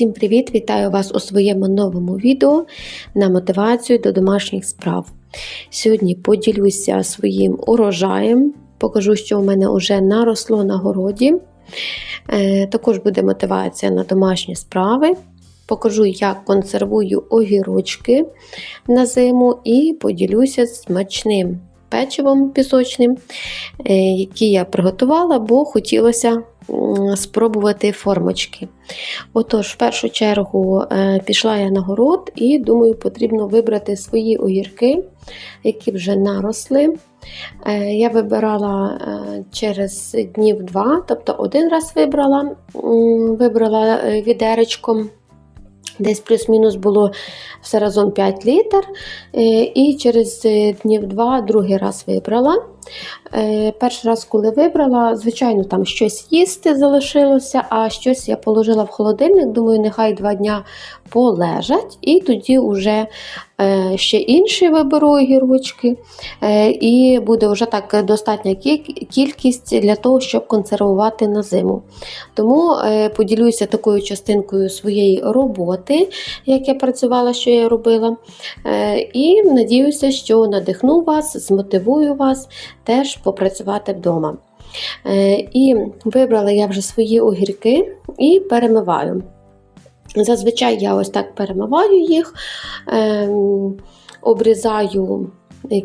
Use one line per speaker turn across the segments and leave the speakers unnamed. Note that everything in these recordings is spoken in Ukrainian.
Усім привіт! Вітаю вас у своєму новому відео на мотивацію до домашніх справ. Сьогодні поділюся своїм урожаєм, покажу, що у мене вже наросло на городі. Е, Також буде мотивація на домашні справи. Покажу, як консервую огірочки на зиму, і поділюся смачним печивом пісочним, е, який я приготувала, бо хотілося спробувати формочки. Отож, в першу чергу е, пішла я на город і думаю, потрібно вибрати свої огірки, які вже наросли. Е, Я вибирала е, через днів два, тобто один раз вибрала, вибрала відеречком. Десь плюс-мінус було все разом 5 літр. І через днів два другий раз вибрала. Е, Перший раз, коли вибрала, звичайно, там щось їсти залишилося, а щось я положила в холодильник. Думаю, нехай два дня полежать, і тоді вже е, ще інші виберу огірочки. Е, І буде вже так достатня кількість для того, щоб консервувати на зиму. Тому поділюся такою частинкою своєї роботи, як я працювала, що я робила. І надіюся, що надихну вас, змотивую вас теж попрацювати вдома. Е, І вибрала я вже свої огірки і перемиваю. Зазвичай я ось так перемиваю їх, ем, обрізаю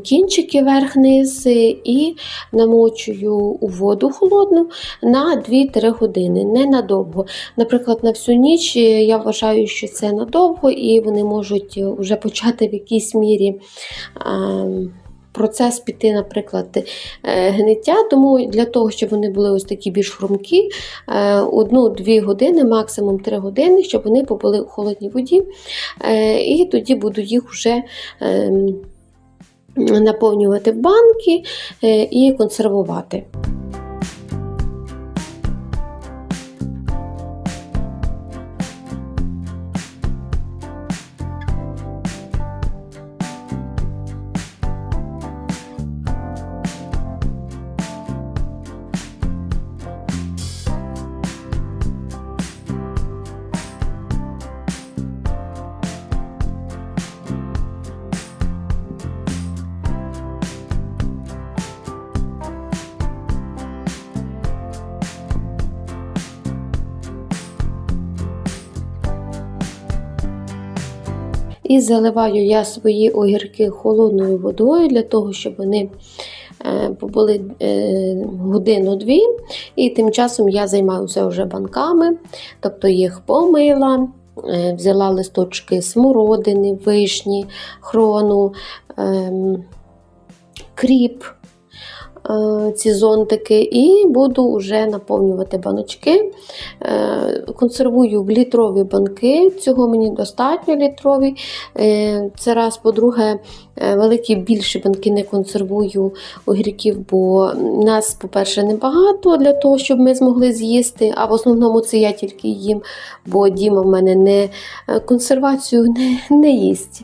кінчики верх-низ і намочую у воду холодну на 2-3 години, не надовго. Наприклад, на всю ніч я вважаю, що це надовго, і вони можуть вже почати в якійсь мірі. ем, Процес піти, наприклад, е, гниття, тому для того, щоб вони були ось такі більш хрумкі, е, одну-дві години, максимум три години, щоб вони побули у холодній воді, Е, і тоді буду їх вже ем, наповнювати банки і консервувати. І заливаю я свої огірки холодною водою для того, щоб вони е, побули е, годину-дві. І тим часом я займаюся вже банками, тобто їх помила, е, взяла листочки смородини, вишні, хрону, ем, кріп. Е, Ці зонтики, і буду вже наповнювати баночки. Е, Консервую в літрові банки, цього мені достатньо літрові. Е, Це раз, по-друге, великі більші банки не консервую огірків, бо нас, по-перше, небагато для того, щоб ми змогли з'їсти. А в основному це я тільки їм, бо Діма в мене не консервацію не, не їсть,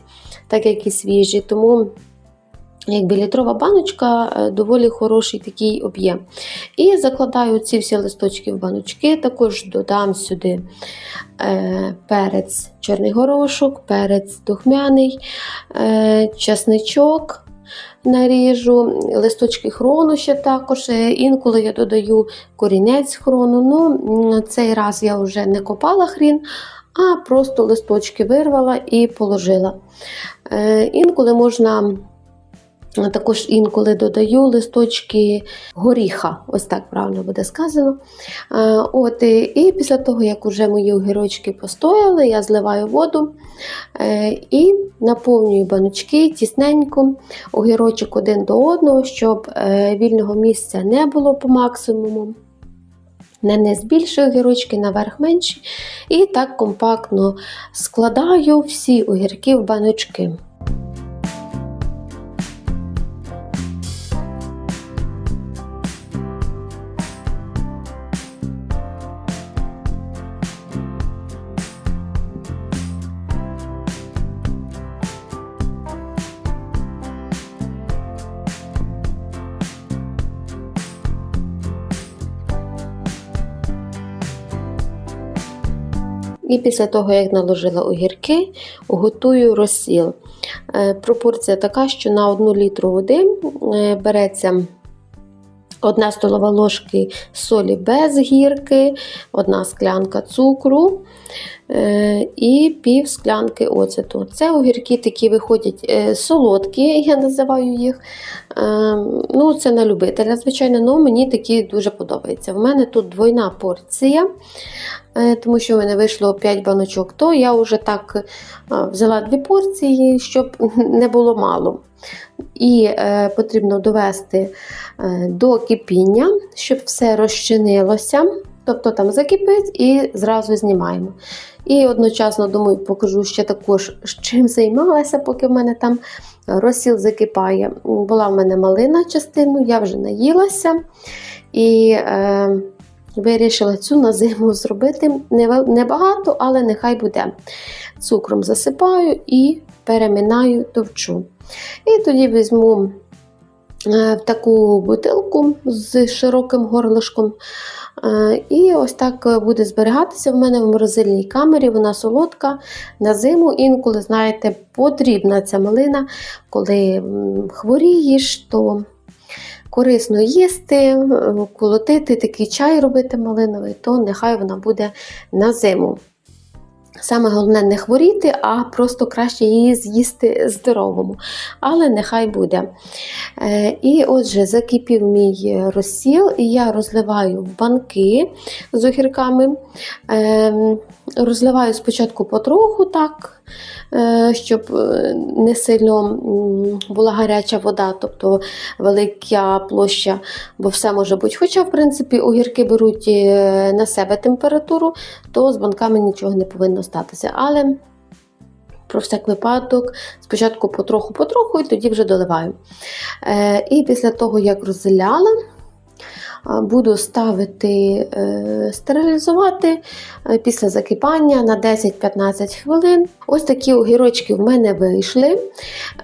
так як і свіжі. Тому Якби літрова баночка е, доволі хороший такий об'єм. І закладаю ці всі листочки в баночки, також додам сюди е, перець чорний горошок, перець духмяний, е, часничок наріжу, листочки хрону ще також. Інколи я додаю корінець хрону. Ну, Цей раз я вже не копала хрін, а просто листочки вирвала і положила. Інколи можна. А Також інколи додаю листочки горіха, ось так правильно буде сказано. От, і, після того, як вже мої огірочки постояли, я зливаю воду е, і наповнюю баночки тісненько, огірочок один до одного, щоб е, вільного місця не було по максимуму. На низ більше огірочки, наверх менші. І так компактно складаю всі огірки в баночки. І після того, як наложила огірки, готую розсіл. Е, Пропорція така, що на 1 літру води е, береться. Одна столова ложки солі без гірки, одна склянка цукру е, і пів склянки оцету. Це огірки такі виходять солодкі, я називаю їх. Ну, Це на любителя, звичайно, але мені такі дуже подобаються. В мене тут двойна порція, тому що в мене вийшло 5 баночок, то я вже так взяла дві порції, щоб не було мало. І е, потрібно довести е, до кипіння, щоб все розчинилося. Тобто там закипить і зразу знімаємо. І одночасно, думаю, покажу ще також, чим займалася, поки в мене там розсіл закипає. Була в мене малина частину, я вже наїлася і е, вирішила цю на зиму зробити небагато, але нехай буде. Цукром засипаю і переминаю товчу. І тоді візьму е, в таку бутилку з широким горлишком. Е, і ось так буде зберігатися в мене в морозильній камері, вона солодка на зиму. Інколи, знаєте, потрібна ця малина, коли хворієш, то корисно їсти, колотити такий чай робити малиновий, то нехай вона буде на зиму. Саме головне не хворіти, а просто краще її з'їсти здоровому. Але нехай буде. Е, і отже, закипів мій розсіл, і я розливаю банки з огірками. Ем, розливаю спочатку потроху, так, щоб е, не сильно була гаряча вода, тобто велика площа, бо все може бути. Хоча, в принципі, огірки беруть е, на себе температуру, то з банками нічого не повинно статися. Але про всяк випадок, спочатку потроху-потроху, і тоді вже доливаю. І після того, як роззеляла, буду ставити е, стерилізувати е, після закипання на 10-15 хвилин. Ось такі огірочки в мене вийшли.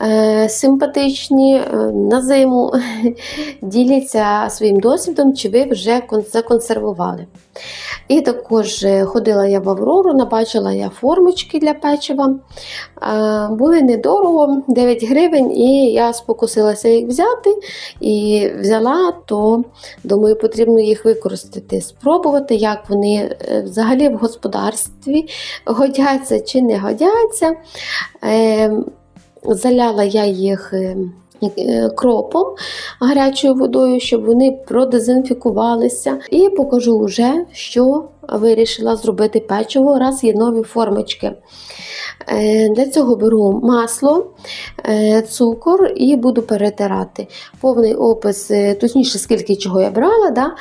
Е, симпатичні на зиму. Діляться своїм досвідом, чи ви вже законсервували. І також ходила я в Аврору, набачила я формочки для печива. Були недорого, 9 гривень, і я спокусилася їх взяти. І взяла, то думаю, потрібно їх використати, спробувати, як вони е, взагалі в господарстві годяться чи не годяться. Ем, заляла я їх. Е, кропом гарячою водою, щоб вони продезінфікувалися. І покажу вже, що вирішила зробити печиво, раз є нові формочки. Е, для цього беру масло, е, цукор і буду перетирати. Повний опис, точніше, скільки чого я брала, да?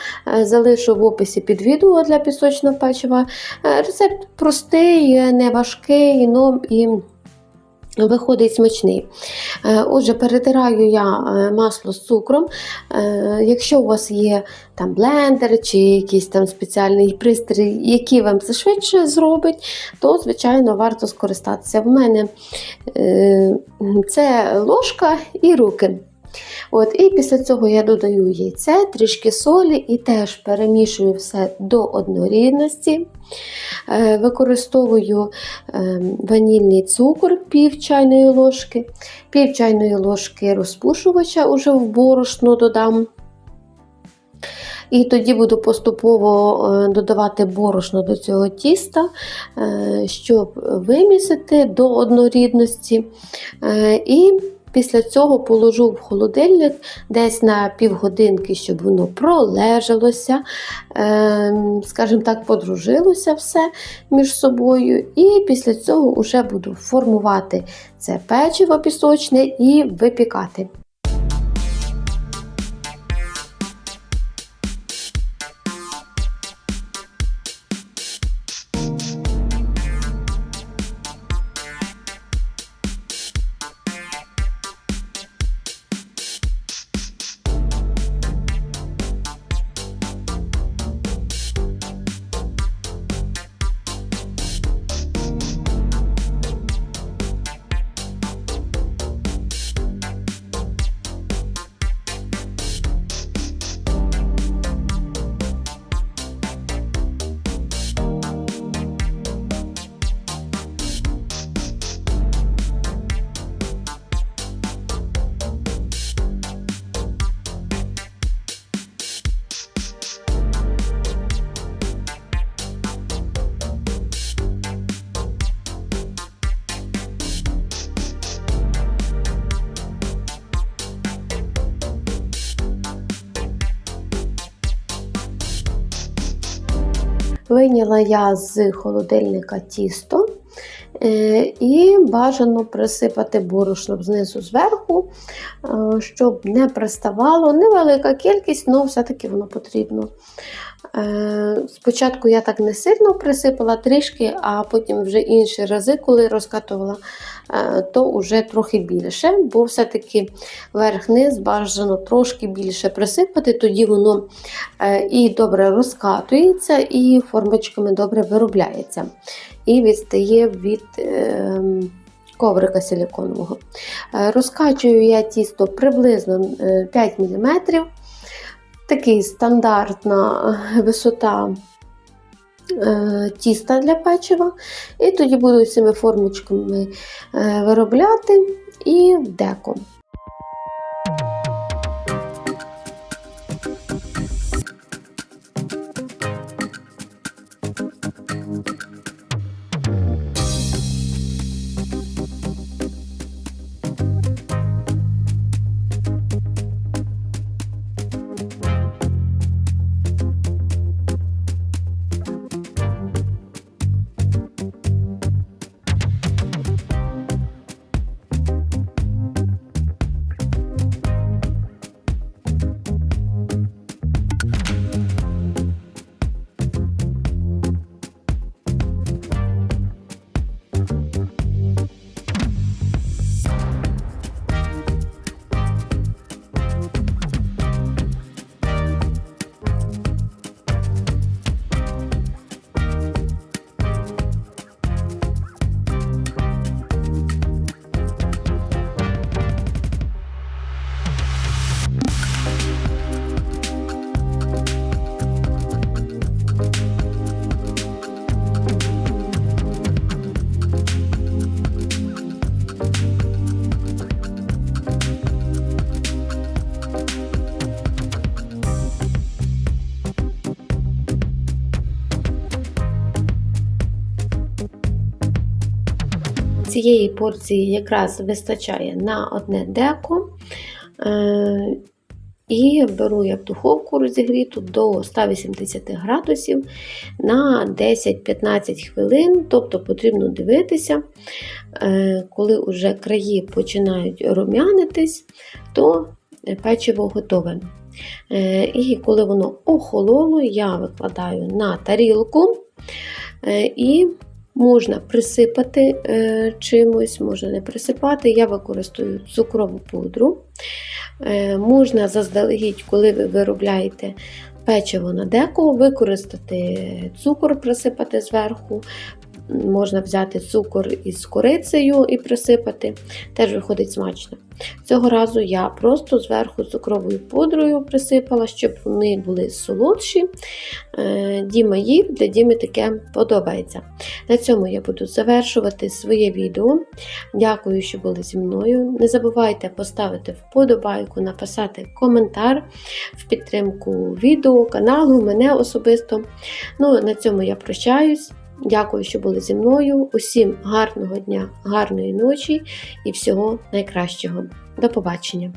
залишу в описі під відео для пісочного печива. Рецепт простий, не важкий. І Виходить смачний. Е, отже, перетираю я е, масло з цукром. Е, якщо у вас є там блендер чи якийсь там спеціальний пристрій, який вам це швидше зробить, то, звичайно, варто скористатися. В мене це ложка і руки. От, І після цього я додаю яйце, трішки солі і теж перемішую все до однорідності. Е, використовую е, ванільний цукор пів чайної ложки, пів чайної ложки розпушувача уже в борошно додам. І тоді буду поступово е, додавати борошно до цього тіста, щоб вимісити до однорідності. І Після цього положу в холодильник десь на півгодинки, щоб воно пролежалося, ем, скажімо так, подружилося все між собою. І після цього вже буду формувати це печиво пісочне і випікати. Вийняла я з холодильника тісто е, і бажано присипати борошном знизу зверху, е, щоб не приставало. Невелика кількість, але все-таки воно потрібно. Е, Спочатку я так не сильно присипала трішки, а потім вже інші рази, коли розкатувала, е, то вже трохи більше, бо все-таки верх-низ бажано трошки більше присипати, тоді воно е, і добре розкатується, і формочками добре виробляється. І відстає від е, коврика силіконового. Розкачую я тісто приблизно е, 5 мм. Такий стандартна висота е, тіста для печива. І тоді буду цими формочками е, виробляти і деко. Цієї порції якраз вистачає на одне деко. Е, І беру я в духовку розігріту до 180 градусів на 10-15 хвилин, тобто потрібно дивитися, е, коли вже краї починають рум'янитись, то печиво готове. Е, І коли воно охололо, я викладаю на тарілку і можна присипати е, чимось, можна не присипати. Я використовую цукрову пудру. Е, Можна заздалегідь, коли ви виробляєте печиво на деко, використати цукор, присипати зверху. Можна взяти цукор із корицею і присипати, теж виходить смачно. Цього разу я просто зверху цукровою пудрою присипала, щоб вони були солодші. Е, Діма їв, для Діми таке подобається. На цьому я буду завершувати своє відео. Дякую, що були зі мною. Не забувайте поставити вподобайку, написати коментар в підтримку відео, каналу, мене особисто. Ну, На цьому я прощаюсь. Дякую, що були зі мною. Усім гарного дня, гарної ночі і всього найкращого. До побачення!